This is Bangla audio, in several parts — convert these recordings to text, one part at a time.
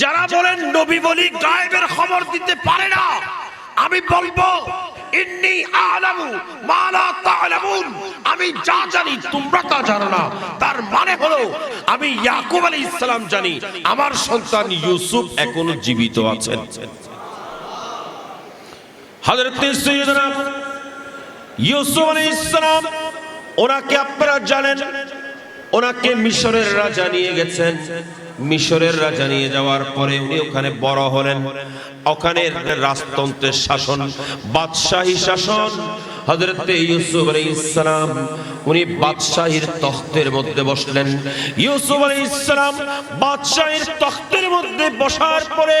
যারা বলেন নবী বলি গায়েবের খবর দিতে পারে না, আমি বলব, ইন্নি আমি যা জানি তোমরা তা জানো না। তার মানে হলো, আমি ইয়াকুব আলাইহিস সালাম জানি, আমার সন্তান ইউসুফ এখনও জীবিত আছেন। হযরত সৈয়দনা ইউসুফ আলাইহিস সালাম, ওনাকে আপনারা জানেন ওনাকে মিশরের রাজা নিয়ে গেছেন। মিশরের রাজা নিয়ে যাওয়ার পরে উনি ওখানে বড় হলেন। ওখানে রাজতন্ত্রের শাসন, বাদশাহী শাসন। হযরতে ইউসুফ আলাইহিস সালাম, উনি বাদশাহীর তখতের মধ্যে বসলেন। ইউসুফ আলাইহিস সালাম বাদশাহীর তখতের মধ্যে বসার পরে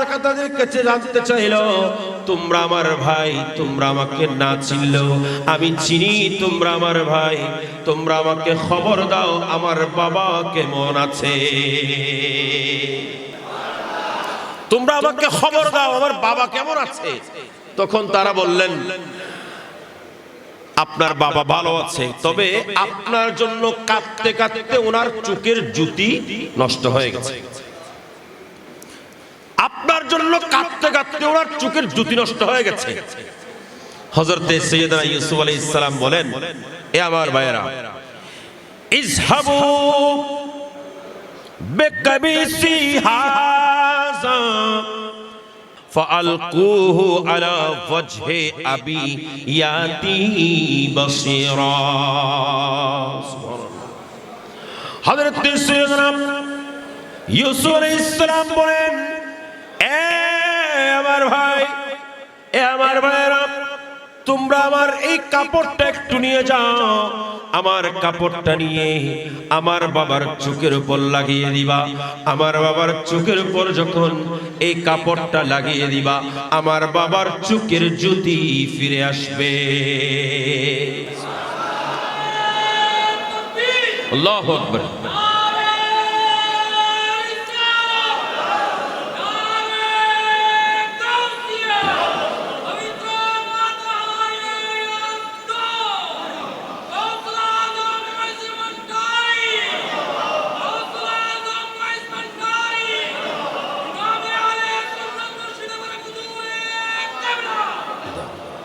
তাকে তাদের কাছে জানতে চাইলো, তোমরা আমার ভাই, তোমরা আমাকে না চিনলেও আমি চিনি, তোমরা আমার ভাই, তোমরা আমাকে খবর দাও, আমার বাবা কেমন আছে? তোমরা আমাকে খবর দাও, আমার বাবা কেমন আছে? তখন তারা বললেন, আপনার বাবা ভালো আছে, তবে আপনার জন্য কাঁদতে কাঁদতে ওনার চোখের জুতি নষ্ট হয়ে গেছে। আপনার জন্য কাঁদতে কাঁদতে ওনার চোখের জুতি নষ্ট হয়ে গেছে হজরতে সৈয়দনা ইউসুফ আলাইহিস সালাম বলেন এ আমার ভাইয়েরা ইজহাবু বিকাবিসি হাযা فألقوه على وجه أبي ياتي بصيرا حضرت سيدنا ইউসুফ আলাইহিস সালাম বলেন আমার ভাই, এ আমার ভাইরা তোমরা আমার এই কাপড়টা একটু নিয়ে যাও। আমার কাপড়টা নিয়ে আমার বাবার চোখের উপর লাগিয়ে দিবা। আমার বাবার চোখের উপর যখন এই কাপড়টা লাগিয়ে দিবা, আমার বাবার চোখের জ্যোতি ফিরে আসবে। আল্লাহু আকবার।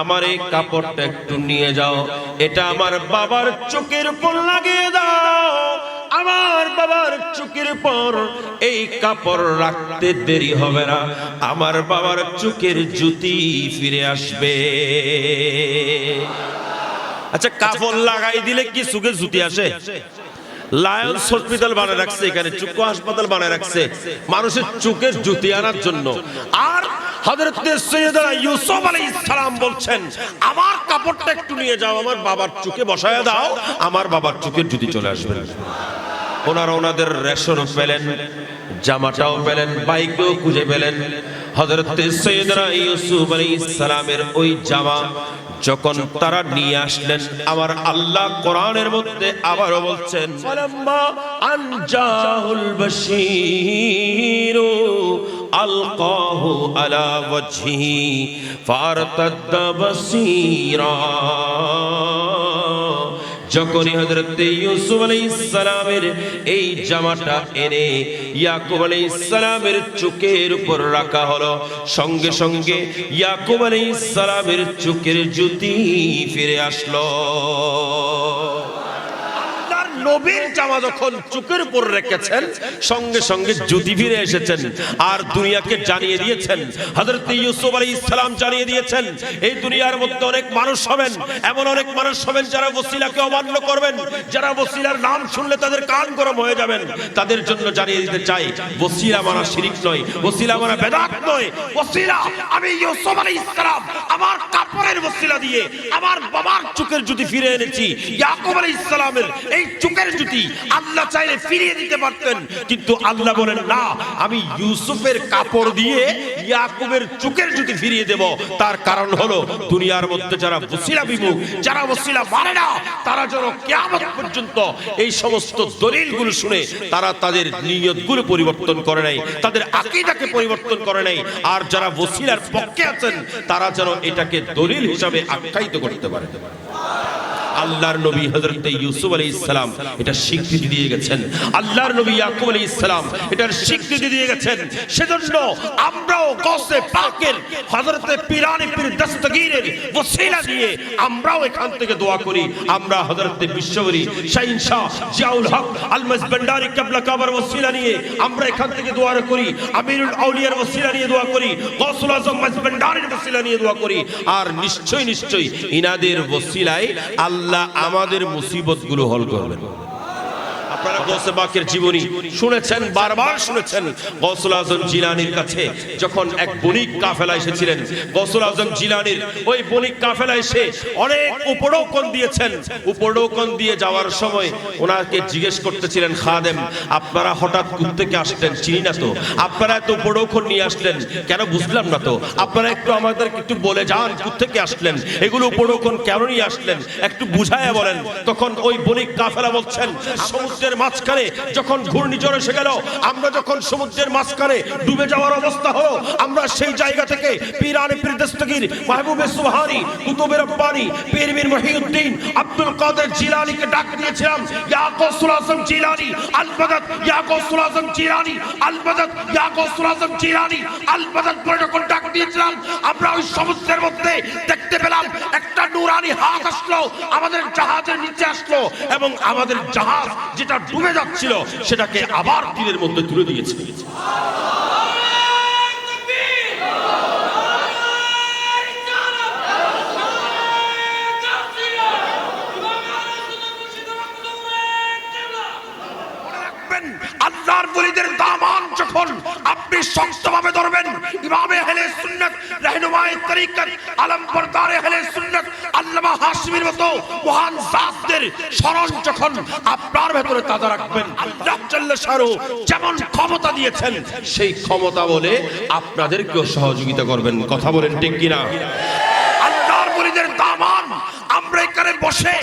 আমার এই কাপড়টা একটু নিয়ে যাও। এটা আমার বাবার চোখের উপর লাগিয়ে দাও। আমার বাবার চোখের পর এই কাপড় রাখতে দেরি হবে না। আমার বাবার চোখের জুতি ফিরে আসবে। আচ্ছা কাপড় লাগাই দিলে কি চোখে জুতি আসে? লায়ন্স হসপিটাল বানায় রাখছে এখানে, চুক্কু হাসপাতাল বানায় রাখছে। মানুষের চোখের জুতি আনার জন্য। আর আমার কাপড়টা একটু নিয়ে যাও, আমার বাবার বসায় দাও, আমার বাবার জুতি চলে ওনারা ওনাদের জামাটাও পেলেন, বাইকও খুঁজে পেলেন। সৈয়দনা ইউসুফ আলাইহিস ওই জামা যখন তারা নিয়ে আসলেন, আমার আল্লাহ কোরআনের মধ্যে আবারও বলছেন আনজাহুল বাশীরু আলকাহু আলা ওয়াজহিহি ফারতাদ্দা বাসীরা। যখনই হজরত ইউসুফ আলাইহিস সালামের এই জামাটা এনে ইয়াকুব আলাইহিস সালামের চোখের উপর রাখা হলো, সঙ্গে সঙ্গে ইয়াকুব আলাইহিস সালামের চোখের জ্যোতি ফিরে আসলো। নবীর জামা যখন চুকের উপর রেখেছেন, সঙ্গে সঙ্গে জুতি ফিরে এসেছেন আর দুনিয়াকে জানিয়ে দিয়েছেন, হযরত ইউসুফ আলাইহিস সালাম জানিয়ে দিয়েছেন, এই দুনিয়ার মধ্যে অনেক মানুষ হবেন, এমন অনেক মানুষ হবেন যারা ওসিলাকে অমান্য করবেন, যারা ওসিলার নাম শুনলে তাদের কান গরম হয়ে যাবেন। তাদের জন্য জানিয়ে দিতে চাই, ওসিলা মানা শিরিক নয়, ওসিলা মানা বেদাত নয়, ওসিলা, আমি ইউসুফ আলাইহিস সালাম, আমার কাপড়ের ওসিলা দিয়ে আমার বাবার চুকের জুতি ফিরে এনেছি, ইয়াকুব আলাইহিস সালামের এই চুকের জুতি আল্লাহ চাইলে ফিরিয়ে দিতে পারতেন, কিন্তু আল্লাহ বলেন, না, আমি ইউসুফের কাপড় দিয়ে ইয়াকুবের চুকের জুতি ফিরিয়ে দেব, তার কারণ হলো দুনিয়ার মধ্যে যারা ওসিলা বিমুখ, যারা ওসিলা মানে না, তারা যেন কিয়ামত পর্যন্ত এই সমস্ত দলিলগুলো শুনে তারা তাদের নিয়তগুলো পরিবর্তন করে নাই, তাদের আকীদাকে পরিবর্তন করে নাই, আর যারা ওসিলার পক্ষে আছেন, তারা যেন এটাকে দলিল হিসাবে আখ্যায়িত করতে পারে। আল্লাহর নবী হযরত ইউসুফ আলাইহিস সালাম এটা স্বীকৃতি দিয়ে গেছেন। আল্লাহর নবী ইয়াকুব আলাইহিস সালাম এটার স্বীকৃতি দিয়ে গেছেন। সেজন্য আমরাও গসে পাকের হযরতে পিরানি পীর দস্তগীরের ওসিলা দিয়ে আমরাও এখান থেকে দোয়া করি। আমরা হযরতে বিশ্ববরী শাহিন শাহ জিয়াউল হক আল মাসবান্ডারি কিবলা কাবার ওসিলা নিয়ে আমরা এখান থেকে দোয়া করি। আমিরুল আউলিয়ার ওসিলা নিয়ে দোয়া করি। গৌসুল আজম মাসবান্ডারির ওসিলা নিয়ে দোয়া করি। আর নিশ্চয় নিশ্চয় ইনাদের ওসিলায় আল্লাহ আমাদের মুসিবতগুলো হল করবেন। জীবনী শুনেছেন, বারবার শুনেছেন। আজম জিলানির কাছে যখন এক বণিক কাফেলা এসেছিলেন আজম জিলানির ওই বণিক কাফেলা এসে অনেক দিয়েছেন। দিয়ে যাওয়ার সময় ওনাকে জিজ্ঞেস করতেছিলেন, খাদেম, আপনারা হঠাৎ থেকে আসলেন? চিনি না তো। আপনারা এত উপডৌকন নিয়ে আসলেন, কেন বুঝলাম না তো? আপনারা একটু আমাদেরকে একটু বলে যান থেকে আসলেন? এগুলো উপডৌকন কেন নিয়ে আসলেন? একটু বুঝায়া বলেন। তখন ওই বণিক কাফেলা বলছেন, সমুদ্রের মাঝখানে যখন ঘূর্ণিঝড় এসে গেল, আমরা যখন সমুদ্রের মাঝখানে ডুবে যাওয়ার অবস্থা হলো, আমরা সেই জায়গা থেকে পীরানি পীরদস্তগীর, মাহবুবে সুবহানি কুতুবে রব্বানি পীরবীর মহিউদ্দিন, আব্দুল কাদের জিলানীকে ডাক দিয়েছিলাম ইয়া গৌসুল আজম জিলানী আল মাদাদ ইয়া গৌসুল আজম জিলানী আল মাদাদ ইয়া গৌসুল আজম জিলানী আল মাদাদ বলে যখন ডাক দিয়েছিলাম, আমরা ওই সমুদ্রের মধ্যে দেখতে পেলাম, একটা নুরানি হাত আসলো, আমাদের জাহাজের নিচে আসলো, এবং আমাদের জাহাজ যেটা ডুবে যাচ্ছিল সেটাকে আবার তীরের মধ্যে তুলে দিয়েছে। আল্লাহর বলিদের শক্তভাবে ধরবেন। ইমামে আহলে সুন্নাত রাহনুমায়ে তরিকত আলম বরদার আহলে সুন্নাত আল্লামা হাশিমির মতো মহান জাতদের স্মরণ যখন আপনার ভেতরে তাজা রাখবেন, আল্লাহ জাল্লা শাহরু যেমন ক্ষমতা দিয়েছেন, সেই ক্ষমতা বলে আপনাদেরকেও সহযোগিতা করবেন। কথা বলেন ঠিক কিনা? আল্লাহর বলিদের দামান আমরা এখানে বসে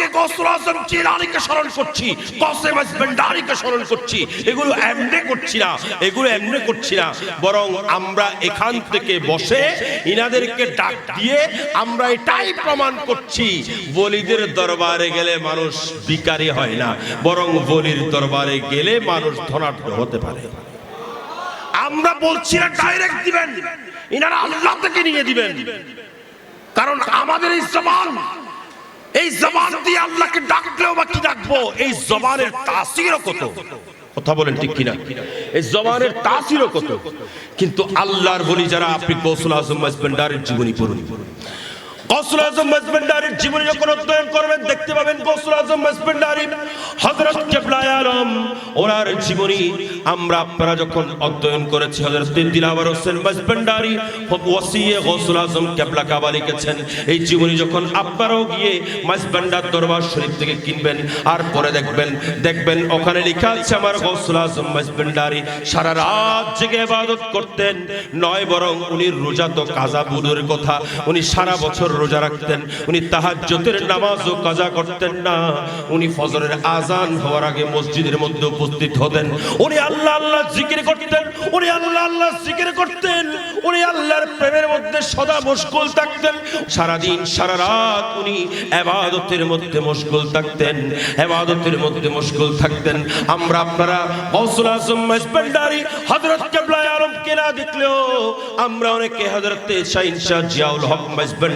আজকে গৌসুল আজম জিলানিকে স্মরণ করছি, কসেম ভান্ডারিকে স্মরণ করছি। এগুলো এমনি করছি না, এগুলো এমনে করছি না। বরং আমরা এখান থেকে বসে ইনাদেরকে ডাক দিয়ে আমরা এটাই প্রমাণ করছি বলিদের দরবারে গেলে মানুষ বিকারি হয় না, বরং বলির দরবারে গেলে মানুষ ধনাঢ্য হতে পারে। আমরা বলছি না ডাইরেক্ট দিবেন, ইনারা আল্লাহ থেকে নিয়ে দিবেন। কারণ আমাদের এই জবান দিয়ে আল্লাহকে ডাকলেও বা কি ডাকবো? এই জবানের তাসিরও কত? কথা বলেন ঠিক কিনা? এই জবানের তাসিরও কত? কিন্তু আল্লাহর বলি যারা আপনি কৌশল আজম মাসবেন্ডারের জীবনী পড়ুন। কৌশল আজম জীবনী যখন অধ্যয়ন করবেন, দেখতে পাবেন জীবনী আমরা যখন অধ্যয়ন করেছি এই জীবনী যখন আপনারাও গিয়ে মাসবেন্ডার দরবার শরীফ থেকে কিনবেন, আর পরে দেখবেন দেখবেন ওখানে লেখা আছে আমার গৌসুল আজম মাসবেন্ডারি সারা রাত জেগে ইবাদত করতেন, নয় বরং উনি রোজা কাজা কথা, উনি সারা বছর রোজা রাখতেন, উনি তাহাজ্জুদের নামাজও কাজা করতেন না। উনি ফজরের আজান হওয়ার আগে মসজিদের মধ্যে উপস্থিত হতেন। উনি আল্লাহ আল্লাহ জিকির করতেন, উনি আল্লাহ আল্লাহ জিকির করতেন, উনি আল্লাহর প্রেমের মধ্যে সদা মশগুল থাকতেন। সারা দিন সারা রাত উনি এবাদতের মধ্যে মশগুল থাকতেন, এবাদতের মধ্যে মশগুল থাকতেন। আমরা আপনারা গৌসুল আজম মাসবান্ডারি হযরত কেবলা কে না দেখলেও, আমরা অনেকে হযরত শাহিন শাহ জিয়াউল হক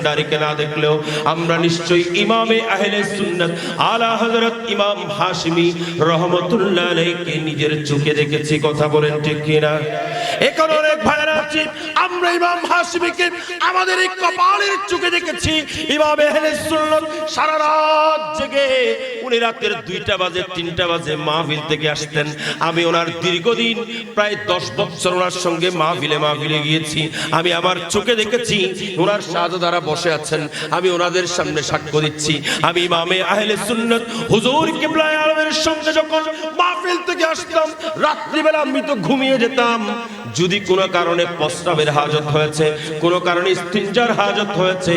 চেহারাকে না দেখলেও, আমরা নিশ্চয়ই ইমামে আহলে সুন্নাত আলা হযরত ইমাম হাশমি রহমতুল্লাহ আলাইহিকে নিজের চোখে দেখেছি, কথা বলেন ঠিক কিনা? এখন অনেক ভাইরা আছে, আমরা ইমাম হাশমিকে আমাদের এই কপালের চোখে দেখেছি, ইমাম আহলে সুন্নাত সারা রাত জেগে উনি রাতের দুইটা বাজে, তিনটা বাজে মাহফিল থেকে আসতেন। আমি ওনার দীর্ঘদিন, প্রায় দশ বছর ওনার সঙ্গে মাহফিলে মাহফিলে গিয়েছি। আমি আমার চোখে দেখেছি, ওনার শাহজাদারা বসে আছেন। আমি ওনাদের সামনে সাক্ষ্য দিচ্ছি। আমি ইমামে আহলে সুন্নাত, হুজুর কিবলায়ে আলমের সঙ্গে যখন মাহফিল থেকে আসতাম, রাত্রিবেলা আমি তো ঘুমিয়ে যেতাম। যদি কোনো কারণে প্রস্রাবের হাজত হয়েছে, কোনো কারণে ইস্তিনজার হাজত হয়েছে,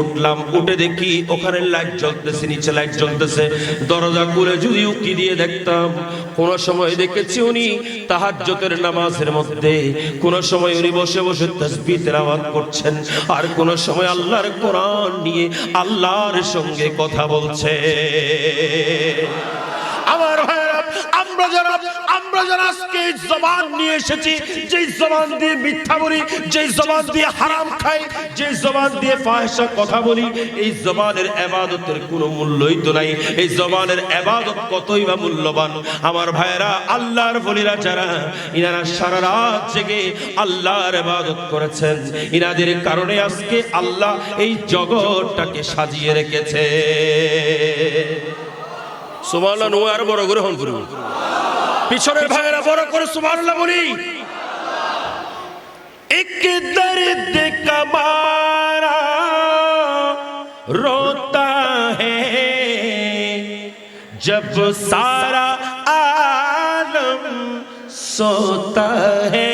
উঠলাম, উঠে দেখি ওখানে লাইট জ্বলতেছে, নিচে লাইট জ্বলতেছে। দরজা খুলে যদি উকি দিয়ে দেখতাম। কোন সময় দেখেছি উনি তাহাজ্জতের নামাজের মধ্যে। কোন সময় উনি বসে বসে তসবিতের তেলাওয়াত করছেন। আর কোন সময় আল্লাহর কোরআন নিয়ে আল্লাহর সঙ্গে কথা বলছে আমার ভাইরা আমরা যারা আমরা যারা আজকে জবান নিয়ে এসেছি যে জবান দিয়ে মিথ্যা বলি যে জবান দিয়ে হারাম খাই যে জবান দিয়ে ফাহেসা কথা বলি, এই জবানের এবাদতের কোনো মূল্যই তো নাই। এই জবানের এবাদত কতই বা মূল্যবান? আমার ভাইরা আল্লাহর বলিরা যারা, ইনারা সারা রাত জেগে আল্লাহর এবাদত করেছেন। ইনাদের কারণে আজকে আল্লাহ এই জগৎটাকে সাজিয়ে রেখেছে। সুবহানাল্লাহ নো আর বড় করে হন করব পিছনের ভাইয়েরা বড় করে সুবহানাল্লাহ বলি। এক দর্দ কবারা রোতা হে, জব সারা আলম সোতা হে,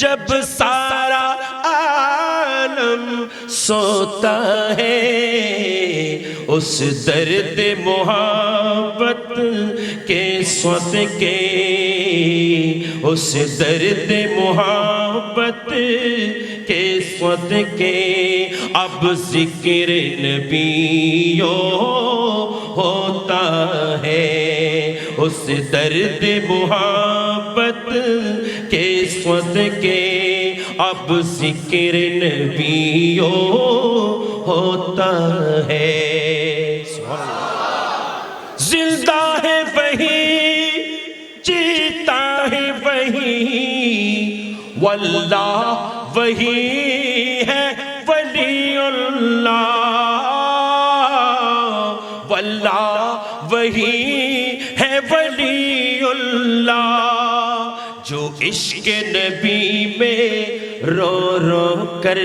জব সারা আলম سوتا ہے، اس درد محبت کے سوت کے، اس درد محبت کے سوت کے۔ اب ذکر نبیوں ہوتا ہے، اس درد محبت کے سوت کے۔ اب ذکر نبیوں ہوتا ہے۔ زندہ ہے وہی، جیتا ہے وہی۔ واللہ وہی ہے، ولی اللہ۔ واللہ وہی ہے، ولی اللہ۔ جو عشق نبی میں رو رو کر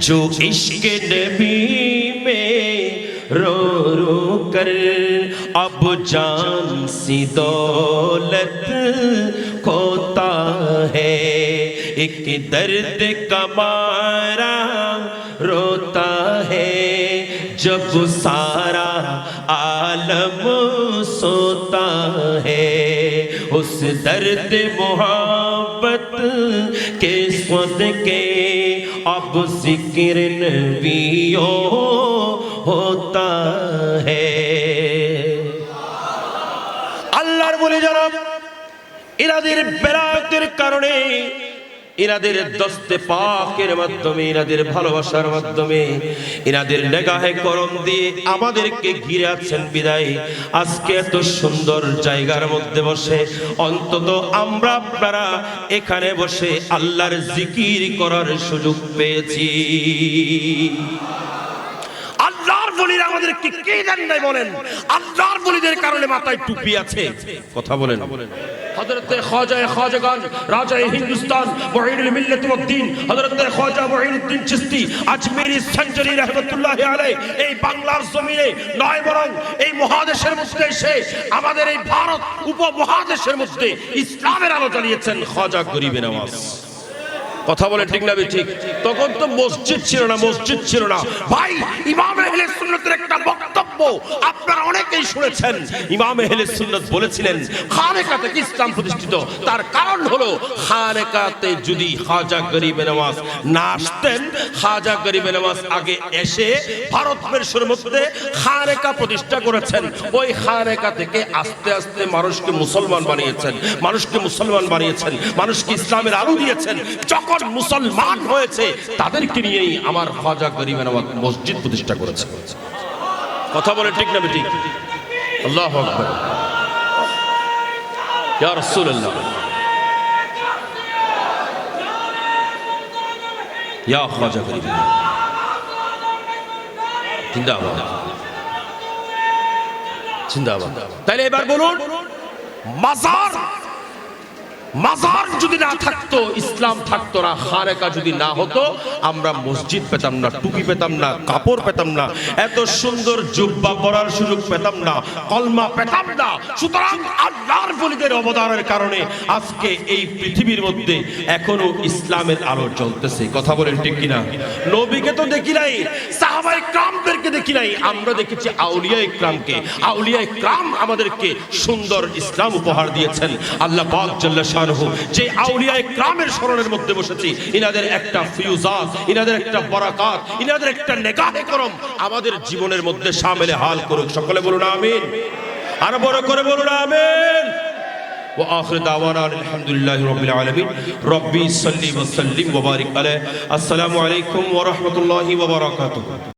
جو عشق نبی میں رو رو کر۔ اب جان سی دولت کھوتا ہے، ایک درد کمارا روتا ہے۔ جب سارا عالم سوتا ہے، اس درد محمد محبت کے سود کے اب ذکر نبیوں ہوتا ہے۔ اللہ বলে জনাব এরাদের বেরাতের کرنے ইনাদের দস্তে পাকের মাধ্যমে ইনাদের ভালোবাসার মাধ্যমে ইনাদের নেগাহে করম দিয়ে আমাদেরকে ঘিরে আছেন বিদায়। আজকে এত সুন্দর জায়গার মধ্যে বসে, অন্তত আমরা আপনারা এখানে বসে আল্লাহর জিকির করার সুযোগ পেয়েছি। বলির আমাদেরকে কে দেন নাই বলেন? আল্লাহর বলিদের কারণে মাথায় টুপি আছে। কথা বলেন। হযরতে খাজা রাজা হিন্দুস্তান মুঈনুল মিল্লাত ওয়াদ দ্বীন হযরতে খাজা মুঈনুদ্দিন চিশতি, আজমিরি সঞ্জরি রাহমাতুল্লাহ আলাইহি, এই বাংলার জমিনে নয় বরং এই মহাদেশের মধ্যে এসে আমাদের এই ভারত উপমহাদেশের মধ্যে ইসলামের আলো জ্বালিয়েছেন খাজা গরিবে নওয়াজ। কথা বলে ঠিক না ঠিক। তখন তো মসজিদ ছিল না, মসজিদ ছিল না। ভাই, ইমাম আহলে সুন্নতের একটা বক্তব্য আপনারা অনেকেই শুনেছেন। ইমাম আহলে সুন্নত বলেছিলেন খানেকা থেকে ইসলাম প্রতিষ্ঠিত? তার কারণ হলো খানেকাতে যদি খাজা গরিবে নওয়াজ না আসতেন, খাজা গরিবে নওয়াজ আগে এসে ভারতবর্ষের মধ্যে খানেকা প্রতিষ্ঠা করেছেন। ওই খানেকা থেকে আস্তে আস্তে মানুষকে মুসলমান বানিয়েছেন, মানুষকে মুসলমান বানিয়েছেন, মানুষকে ইসলামের আলো দিয়েছেন। যখন যখন মুসলমান হয়েছে, তাদেরকে নিয়েই আমার খাজা আমার মসজিদ প্রতিষ্ঠা করেছে। কথা বলে ঠিক না ঠিক আল্লাহ গরিব। তাহলে এবার বলুন, মাজার মাজার যদি না থাকতো, ইসলাম থাকতো না, খারেকা যদি না হতো, আমরা মসজিদ পেতাম না, টুপি পেতাম না, কাপড় পেতাম না, এত সুন্দর জুব্বা পরার সুযোগ পেতাম না, কলমা পেতাম না। সুতরাং আল্লাহর বলিদের অবদানের কারণে আজকে এই পৃথিবীর মধ্যে এখনও ইসলামের আলো জ্বলতেছে। কথা বলেন ঠিক কিনা? নবীকে তো দেখি নাই। সাহাবাই ক্রামদেরকে দেখি নাই আমরা দেখেছি আউলিয়া ইকরামকে আউলিয়া ইকরাম আমাদেরকে সুন্দর ইসলাম উপহার দিয়েছেন আল্লাহ পাক জাল্লা শাহরুহ যে আউলিয়া ইকরামের স্মরণের মধ্যে বসেছি ইনাদের একটা ফিউজাত ইনাদের একটা বরাকাত ইনাদের একটা নেগাহে করম আমাদের জীবনের মধ্যে শামিলে হাল করুক সকলে বলুন আমিন আর বড় করে বলুন আমিন واخر دعوانا أن الحمد لله رب العالمين ربي صل وسلم وبارك عليه السلام عليكم ورحمه الله وبركاته